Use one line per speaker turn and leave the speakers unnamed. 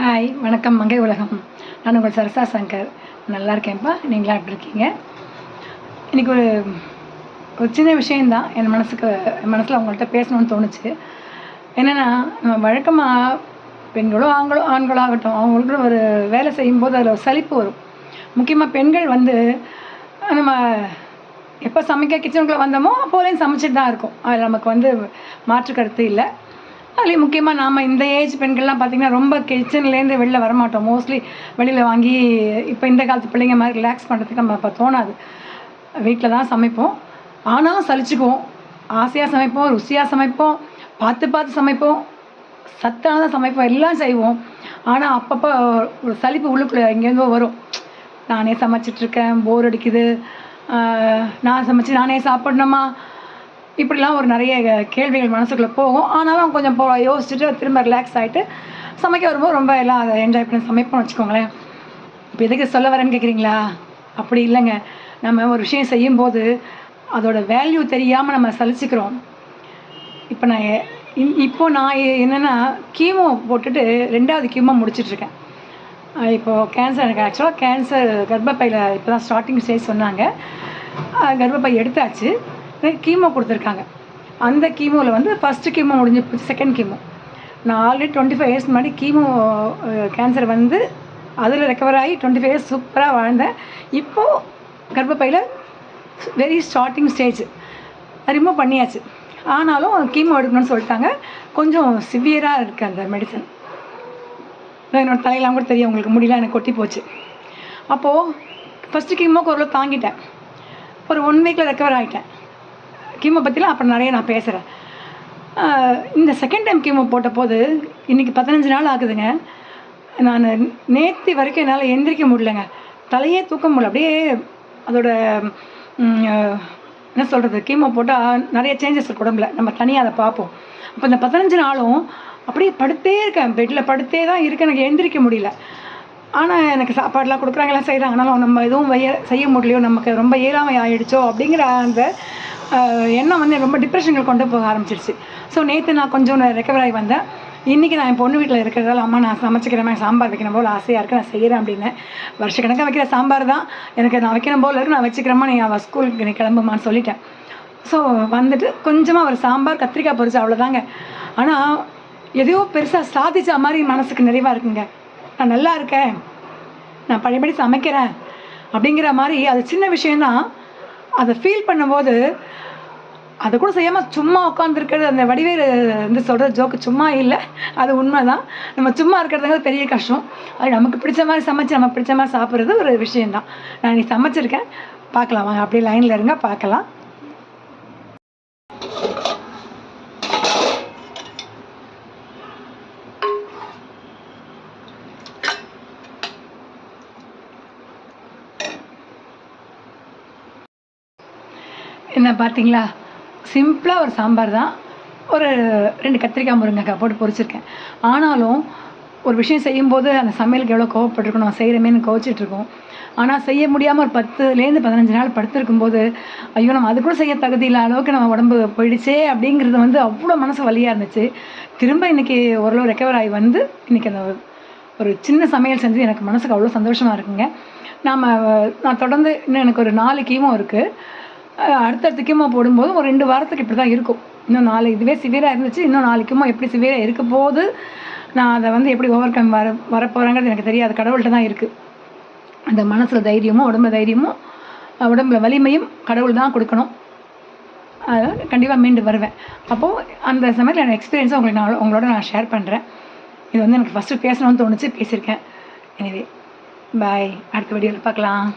Hi வணக்கம் மங்கை உலகம். நான் உங்கள் சரசா சங்கர். நல்லா இருக்கேன்ப்பா. நீங்களாக எப்படி இருக்கீங்க? இன்றைக்கி ஒரு ஒரு சின்ன விஷயந்தான் என் மனசுக்கு என் மனசில் அவங்கள்ட்ட பேசணும்னு தோணுச்சு. என்னென்னா நம்ம வழக்கமாக பெண்களோ ஆண்களோ ஆண்களோ ஆகட்டும் அவங்களுக்கு ஒரு வேலை செய்யும்போது அதில் ஒரு சலிப்பு வரும். முக்கியமாக பெண்கள் வந்து நம்ம எப்போ சமைக்க கிச்சனுக்குள்ளே வந்தோமோ அப்போதையும் சமைச்சிட்டு தான் இருக்கும். அதில் நமக்கு வந்து மாற்று கருத்து இல்லை. அதுலேயும் முக்கியமாக நாம் இந்த ஏஜ் பெண்கள்லாம் பார்த்திங்கன்னா ரொம்ப கிச்சன்லேருந்து வெளில வரமாட்டோம். மோஸ்ட்லி வெளியில் வாங்கி இப்போ இந்த காலத்து பிள்ளைங்க மாதிரி ரிலாக்ஸ் பண்ணுறதுக்கு நம்ம இப்போ தோணாது. வீட்டில் தான் சமைப்போம். ஆனாலும் சலிச்சுக்குவோம். ஆசையாக சமைப்போம் ருசியாக சமைப்போம் பார்த்து பார்த்து சமைப்போம். சத்தானதாக சமைப்போம். எல்லாம் செய்வோம். ஆனால் அப்பப்போ ஒரு சலிப்பு உள்ளுக்குள்ளே எங்கேருந்தோ வரும். நானே சமைச்சிட்ருக்கேன் போர் அடிக்குது. நான் சமைச்சு நானே சாப்பிடணுமா? இப்படிலாம் ஒரு நிறைய கேள்விகள் மனசுக்குள்ளே போகும். ஆனாலும் கொஞ்சம் போ யோசிச்சுட்டு திரும்ப ரிலாக்ஸ் ஆகிட்டு சமைக்க வரும்போது ரொம்ப எல்லாம் அதை என்ஜாய் பண்ணி சமைப்போம்னு வச்சுக்கோங்களேன். இப்போ எதுக்கு சொல்ல வரேன்னு கேட்குறீங்களா அப்படி இல்லைங்க. நம்ம ஒரு விஷயம் செய்யும்போது அதோட வேல்யூ தெரியாமல் நம்ம சலிச்சுக்கிறோம். இப்போ நான் எ- இப்போ நான் என்னென்னா கீமோ போட்டுட்டு ரெண்டாவது கீமோ முடிச்சிட்ருக்கேன் இப்போது கேன்சர் எனக்கு ஆக்சுவலாக கேன்சர் கர்ப்பப்பையில் இப்போ தான் ஸ்டார்டிங் ஸ்டேஜ் சொன்னாங்க கர்ப்பப்பை எடுத்தாச்சு. கீமோ கொடுத்துருக்காங்க. அந்த கீமோவில் வந்து ஃபஸ்ட்டு கீமோ முடிஞ்சு செகண்ட் கீமோ. நான் ஆல்ரெடி டுவெண்ட்டி ஃபைவ் இயர்ஸ் முன்னாடி கீமோ கேன்சர் வந்து அதில் ரெக்கவர் ஆகி டுவெண்ட்டி ஃபைவ் இயர்ஸ் சூப்பராக வாழ்ந்தேன். இப்போது கர்ப்பப்பையில் வெரி ஸ்டார்டிங் ஸ்டேஜ் ரிமூவ் பண்ணியாச்சு. ஆனாலும் கீமோ எடுக்கணும்னு சொல்லிட்டாங்க. கொஞ்சம் சிவியராக இருக்குது அந்த மெடிசன் என்னோட தலையெல்லாம் கூட தெரியும் உங்களுக்கு முடியல எனக்கு கொட்டி போச்சு. அப்போது ஃபஸ்ட்டு கீமோக்கு ஓரளவு தாங்கிட்டேன். ஒரு ஒன் வீக்கில் ரெக்கவர் ஆகிட்டேன் கீமோ பற்றிலாம் அப்புறம் நிறைய நான் பேசுகிறேன் இந்த செகண்ட் டைம் கீமோ போட்ட போது இன்றைக்கி பதினஞ்சு நாள் ஆகுதுங்க. நான் நேற்று வரைக்கும் என்னால் எந்திரிக்க முடியலங்க. தலையே தூக்க முடியல. அப்படியே அதோட என்ன சொல்கிறது கீமோ போட்டால் நிறைய சேஞ்சஸ் இருக்கு உடம்புல. நம்ம தனியாக அதை பார்ப்போம். அப்போ இந்த பதினஞ்சு நாளும் அப்படியே படுத்தே இருக்கேன். பெட்டில் படுத்தே தான் இருக்கு எனக்கு எந்திரிக்க முடியல. ஆனால் எனக்கு சாப்பாடுலாம் கொடுக்குறாங்க எல்லாம் செய்கிறாங்க ஆனாலும் நம்ம எதுவும் வைய செய்ய முடியலையோ நமக்கு ரொம்ப இயலாமை ஆகிடுச்சோ அப்படிங்கிற அந்த எண்ணம் வந்து ரொம்ப டிப்ரெஷனுக்கு கொண்டு போக ஆரம்பிச்சிருச்சு. ஸோ நேற்று நான் கொஞ்சம் ரெக்கவர் ஆகி வந்தேன். இன்றைக்கி நான் என் பொண்ணு வீட்டில் இருக்கிறதால அம்மா நான் சமைச்சிக்கிறேன் சாம்பார் வைக்கணும் போல் ஆசையாக இருக்குது நான் செய்கிறேன் அப்படின்னு. வருஷக்கணக்காக வைக்கிற சாம்பார் தான். எனக்கு நான் வைக்கணும் போல் இருக்கு. நான் வச்சுக்கிறேம்மா. நீ அவள் ஸ்கூலுக்கு நீ கிளம்புமான்னு சொல்லிட்டேன். ஸோ வந்துட்டு கொஞ்சமாக ஒரு சாம்பார் கத்திரிக்காய் பொரிச்சு அவ்வளோதாங்க ஆனால் எதையோ பெருசாக சாதிச்ச மாதிரி மனசுக்கு நிறைவாக இருக்குங்க. நான் நல்லா இருக்கேன். நான் பழையபடி சமைக்கிறேன். அப்படிங்கிற மாதிரி அது சின்ன விஷயந்தான் அதை ஃபீல் பண்ணும்போது அதை கூட செய்யாமல் சும்மா உட்காந்துருக்கிறது அந்த வடிவேல் வந்து சொல்கிற ஜோக்கு சும்மா இல்லை. அது உண்மை தான் நம்ம சும்மா இருக்கிறதுங்கிறது பெரிய கஷ்டம். அது நமக்கு பிடிச்ச மாதிரி சமைச்சு நமக்கு பிடிச்ச மாதிரி சாப்பிட்றது ஒரு விஷயந்தான் நான் நீ சமைச்சிருக்கேன். பார்க்கலாம் வாங்க. அப்படியே லைனில் இருங்க. பார்க்கலாம். என்ன பார்த்தீங்களா? சிம்பிளாக ஒரு சாம்பார் தான். ஒரு ரெண்டு கத்திரிக்காய் முருங்கைக்காய் போட்டு பொரிச்சிருக்கேன். ஆனாலும் ஒரு விஷயம் செய்யும்போது அந்த சமையலுக்கு எவ்வளோ கோவப்பட்டிருக்கோம் நான் செய்கிறமேன்னு கோவச்சிட்ருக்கோம். ஆனால் செய்ய முடியாமல் ஒரு பத்துலேருந்து பதினஞ்சு நாள் படுத்திருக்கும்போது ஐயோ நம்ம அது கூட செய்ய தகுதி இல்லாத அளவுக்கு நம்ம உடம்பு போயிடுச்சே அப்படிங்கிறது வந்து அவ்வளோ மனசு வலியாக இருந்துச்சு. திரும்ப இன்றைக்கி ஓரளவு ரெக்கவர் ஆகி வந்து இன்றைக்கி அந்த ஒரு சின்ன சமையல் செஞ்சு எனக்கு மனசுக்கு அவ்வளோ சந்தோஷமாக இருக்குங்க. நாம் நான் தொடர்ந்து இன்னும் எனக்கு ஒரு நாலு கீமும் இருக்குது அடுத்தடுத்த கிமோ போடும்போது ஒரு ரெண்டு வாரத்துக்கு இப்படி தான் இருக்கும். இன்னும் நாலு இதுவே சிவியராக இருந்துச்சு. இன்னும் நாலு கிமோ எப்படி சிவியராக இருக்க போது நான் அதை வந்து எப்படி ஓவர் கம் வர வரப்போகிறேங்கிறது எனக்கு தெரியாது. கடவுள்கிட்ட தான் இருக்குது அந்த மனசில் தைரியமும் உடம்புல தைரியமும் உடம்புல வலிமையும் கடவுள் தான் கொடுக்கணும். அதனால் கண்டிப்பாக மீண்டு வருவேன். அப்போது அந்த சமயத்தில் எனக்கு எக்ஸ்பீரியன்ஸை உங்களுக்கு நான் உங்களோட நான் ஷேர் பண்ணுறேன் இது வந்து எனக்கு ஃபஸ்ட்டு பேசணும்னு தோணுச்சு பேசியிருக்கேன். எனவே பாய் அடுத்த வீடியோவில் பார்க்கலாம்.